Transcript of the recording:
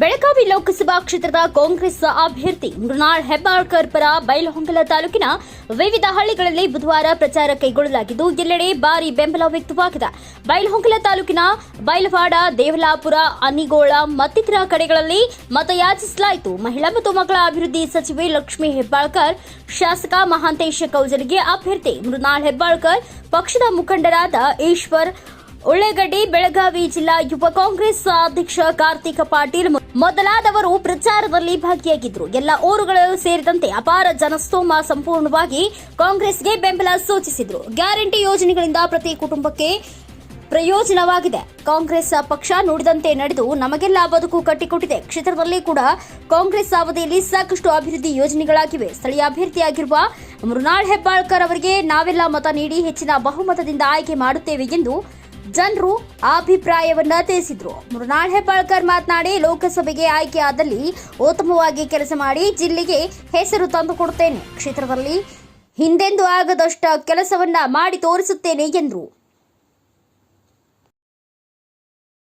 ಬೆಳಗಾವಿ ಲೋಕಸಭಾ ಕ್ಷೇತ್ರದ ಕಾಂಗ್ರೆಸ್ ಅಭ್ಯರ್ಥಿ ಮೃಣಾಲ್ ಹೆಬ್ಬಾಳ್ಕರ್ ಪರ ಬೈಲಹೊಂಗಲ ತಾಲೂಕಿನ ವಿವಿಧ ಹಳ್ಳಿಗಳಲ್ಲಿ ಬುಧವಾರ ಪ್ರಚಾರ ಕೈಗೊಳ್ಳಲಾಗಿದ್ದು, ಎಲ್ಲೆಡೆ ಭಾರಿ ಬೆಂಬಲ ವ್ಯಕ್ತವಾಗಿದೆ. ಬೈಲಹೊಂಗಲ ತಾಲೂಕಿನ ಬೈಲವಾಡ, ದೇವಲಾಪುರ, ಅನಿಗೋಳ ಮತ್ತಿತರ ಕಡೆಗಳಲ್ಲಿ ಮತಯಾಚಿಸಲಾಯಿತು. ಮಹಿಳಾ ಮತ್ತು ಮಕ್ಕಳ ಅಭಿವೃದ್ಧಿ ಸಚಿವೆ ಲಕ್ಷ್ಮೀ ಹೆಬ್ಬಾಳ್ಕರ್, ಶಾಸಕ ಮಹಾಂತೇಶ ಕೌಜಲ್ಗೆ ಅಭ್ಯರ್ಥಿ ಮೃಣಾಲ್ ಹೆಬ್ಬಾಳ್ಕರ್, ಪಕ್ಷದ ಮುಖಂಡರಾದ ಈಶ್ವರ್ ಉಳ್ಳೆಗಡ್ಡಿ, ಬೆಳಗಾವಿ ಜಿಲ್ಲಾ ಯುವ ಕಾಂಗ್ರೆಸ್ ಅಧ್ಯಕ್ಷ ಕಾರ್ತಿಕ ಪಾಟೀಲ್ ಮೊದಲಾದವರು ಪ್ರಚಾರದಲ್ಲಿ ಭಾಗಿಯಾಗಿದ್ದರು ಎಲ್ಲ ಊರುಗಳು ಸೇರಿದಂತೆ ಅಪಾರ ಜನಸ್ತೋಮ ಸಂಪೂರ್ಣವಾಗಿ ಕಾಂಗ್ರೆಸ್ಗೆ ಬೆಂಬಲ ಸೂಚಿಸಿದ್ರು. ಗ್ಯಾರಂಟಿ ಯೋಜನೆಗಳಿಂದ ಪ್ರತಿ ಕುಟುಂಬಕ್ಕೆ ಪ್ರಯೋಜನವಾಗಿದೆ. ಕಾಂಗ್ರೆಸ್ ಪಕ್ಷ ನುಡಿದಂತೆ ನಡೆದು ನಮಗೆಲ್ಲ ಬದುಕು ಕಟ್ಟಿಕೊಟ್ಟಿದೆ. ಕ್ಷೇತ್ರದಲ್ಲಿ ಕೂಡ ಕಾಂಗ್ರೆಸ್ ಅವಧಿಯಲ್ಲಿ ಸಾಕಷ್ಟು ಅಭಿವೃದ್ಧಿ ಯೋಜನೆಗಳಾಗಿವೆ. ಸ್ಥಳೀಯ ಅಭ್ಯರ್ಥಿಯಾಗಿರುವ ಮೃನಾಳ್ ಹೆಬ್ಬಾಳ್ಕರ್ ಅವರಿಗೆ ನಾವೆಲ್ಲ ಮತ ನೀಡಿ ಹೆಚ್ಚಿನ ಬಹುಮತದಿಂದ ಆಯ್ಕೆ ಮಾಡುತ್ತೇವೆ ಎಂದು ಜನರು ಅಭಿಪ್ರಾಯವನ್ನ ತಿಳಿಸಿದ್ರು. ಮೃಣಾಳ್ ಹೆಬ್ಬಾಳ್ಕರ್ ಮಾತನಾಡಿ, ಲೋಕಸಭೆಗೆ ಆಯ್ಕೆ ಆದಲ್ಲಿ ಉತ್ತಮವಾಗಿ ಕೆಲಸ ಮಾಡಿ ಜಿಲ್ಲೆಗೆ ಹೆಸರು ತಂದುಕೊಡುತ್ತೇನೆ ಕ್ಷೇತ್ರದಲ್ಲಿ ಹಿಂದೆಂದೂ ಆಗದಷ್ಟ ಕೆಲಸವನ್ನ ಮಾಡಿ ತೋರಿಸುತ್ತೇನೆ ಎಂದರು.